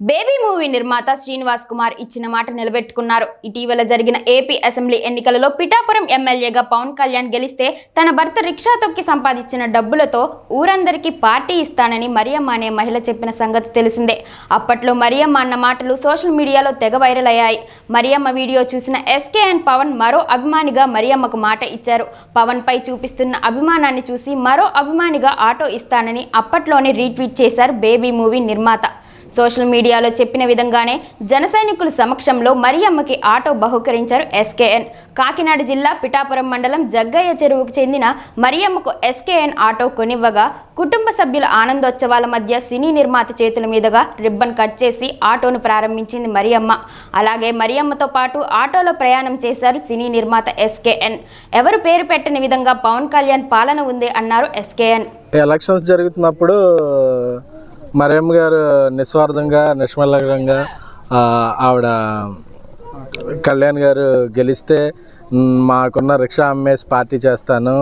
Baby movie నిర్మాత శ్రీనివాస్ కుమార్ ఇచ్చిన మాట నిలబెట్టుకున్నారు. ఇటీవల జరిగిన ఏపీ అసెంబ్లీ ఎన్నికలలో పిఠాపురం ఎమ్మెల్యేగా పవన్ కళ్యాణ్ గెలిస్తే తన భర్త రిక్షా తొక్కి సంపాదించిన డబ్బులతో ఊరందరికీ పార్టీ ఇస్తానని మరియమ్మ అనే మహిళ చెప్పిన సంగతి తెలిసిందే. అప్పట్లో మరియమ్మ అన్న మాటలు సోషల్ మీడియాలో తెగ వైరల్ అయ్యాయి. మరియమ్మ వీడియో చూసిన ఎస్కేఎన్ పవన్ మరో అభిమానిగా మరియమ్మకు మాట ఇచ్చారు. పవన్ పై చూపిస్తున్న అభిమానాన్ని చూసి మరో అభిమానిగా ఆటో ఇస్తానని అప్పట్లోనే రీట్వీట్ చేశారు బేబీ మూవీ నిర్మాత. సోషల్ మీడియాలో చెప్పిన విధంగానే జన సైనికుల సమక్షంలో మరియమ్మకి ఆటో బహుకరించారు ఎస్కేఎన్. కాకినాడ జిల్లా పిఠాపురం మండలం జగ్గయ్య చెరువుకు చెందిన మరియమ్మకు ఎస్కేఎన్ ఆటో కొనివ్వగా కుటుంబ సభ్యుల ఆనందోత్సవాల మధ్య సినీ నిర్మాత చేతుల మీదుగా రిబ్బన్ కట్ చేసి ఆటోను ప్రారంభించింది మరియమ్మ. అలాగే మరియమ్మతో పాటు ఆటోలో ప్రయాణం చేశారు సినీ నిర్మాత ఎస్కేఎన్. ఎవరు పేరు పెట్టని విధంగా పవన్ కళ్యాణ్ పాలన ఉంది అన్నారు ఎస్కేఎన్. ఎలక్షన్స్ జరుగుతున్నప్పుడు మరియమ్మ గారు నిస్వార్థంగా నిష్మలంగా ఆవిడ కళ్యాణ్ గారు గెలిస్తే మాకున్న రిక్షా అమ్మేసి పార్టీ చేస్తాను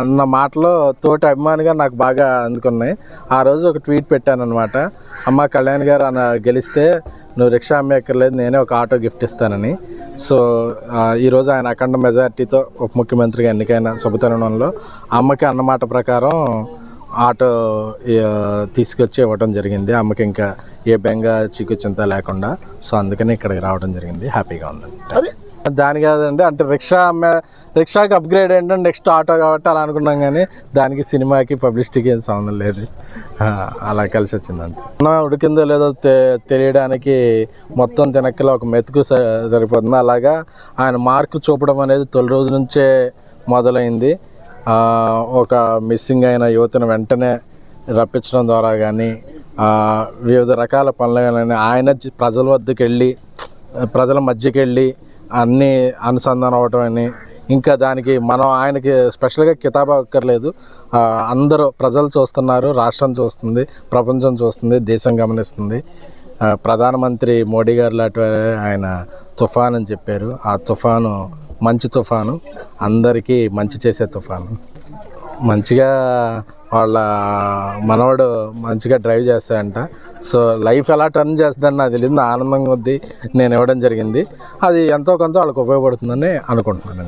అన్న మాటలో తోటి అభిమానిగా నాకు బాగా అందుకున్నాయి. ఆ రోజు ఒక ట్వీట్ పెట్టాను అనమాట అమ్మ కళ్యాణ్ గారు అన్న గెలిస్తే నువ్వు రిక్షా అమ్మేక్కర్లేదు నేనే ఒక ఆటో గిఫ్ట్ ఇస్తానని. సో ఈరోజు ఆయన అఖండ మెజార్టీతో ఉప ముఖ్యమంత్రిగా ఎన్నికైన శుభతరుణంలో అమ్మకి అన్నమాట ప్రకారం ఆటో తీసుకొచ్చి ఇవ్వడం జరిగింది. అమ్మకి ఇంకా ఏ బెంగ చిక్కు చింత లేకుండా. సో అందుకని ఇక్కడికి రావడం జరిగింది. హ్యాపీగా ఉందండి దాని కాదండి అంటే రిక్షా అమ్మే రిక్షాకి అప్గ్రేడ్ ఏంటంటే నెక్స్ట్ ఆటో కాబట్టి అలా అనుకున్నాం కానీ దానికి సినిమాకి పబ్లిసిటీకి ఏం సంబంధం లేదు. అలా కలిసి వచ్చింది అంతే అన్నం ఉడికిందో లేదో తె- తెలియడానికి మొత్తం తినక్కలో ఒక మెతుకు సరిపోతుంది. అలాగా ఆయన మార్కు చూపడం అనేది తొలి రోజు నుంచే మొదలైంది. ఒక మిస్సింగ్ అయిన యువతను వెంటనే రప్పించడం ద్వారా కానీ వివిధ రకాల పనులు కానీ ఆయన ప్రజల వద్దకు వెళ్ళి ప్రజల మధ్యకి వెళ్ళి అన్నీ అనుసంధానం అవ్వటం అని ఇంకా దానికి మనం ఆయనకి స్పెషల్గా కితాబా అక్కర్లేదు. అందరూ ప్రజలు చూస్తున్నారు రాష్ట్రం చూస్తుంది ప్రపంచం చూస్తుంది దేశం గమనిస్తుంది. ప్రధానమంత్రి మోడీ గారు లాంటి ఆయన తుఫాన్ అని చెప్పారు. ఆ తుఫాను మంచి తుఫాను. అందరికీ మంచి చేసే తుఫాను. మంచిగా వాళ్ళ మనవాడు మంచిగా డ్రైవ్ చేస్తాడంట. సో లైఫ్ ఎలా టర్న్ చేస్తుందని నాకు తెలియదు. ఆనందంగా ఉంది. నేను ఇవ్వడం జరిగింది. అది ఎంతో కొంత వాళ్ళకి ఉపయోగపడుతుందని అనుకుంటున్నాను